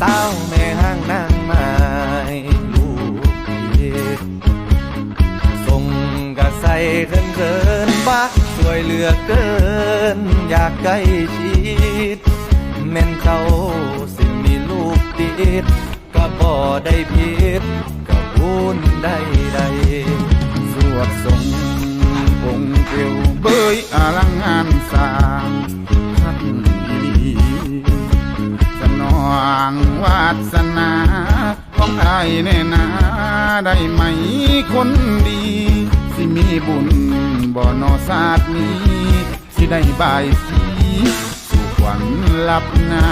สาแม่ห้างนางไม้ลูกเดียส่งกระใส่เขินเขินๆบ้าสวยเหลือเกิน อยากใกล้ชิดแม่นเขาสิมีลูกติดก็บ่ได้ผิดก็บุญได้ใดสวดทรงองค์เอวเบยอลังงานสาางวาสนาของอายแน่นาได้ไหมคนดี สิมีบุญบ่นอศาสตร์นี้ สิได้บายสีสุขวัญลับนา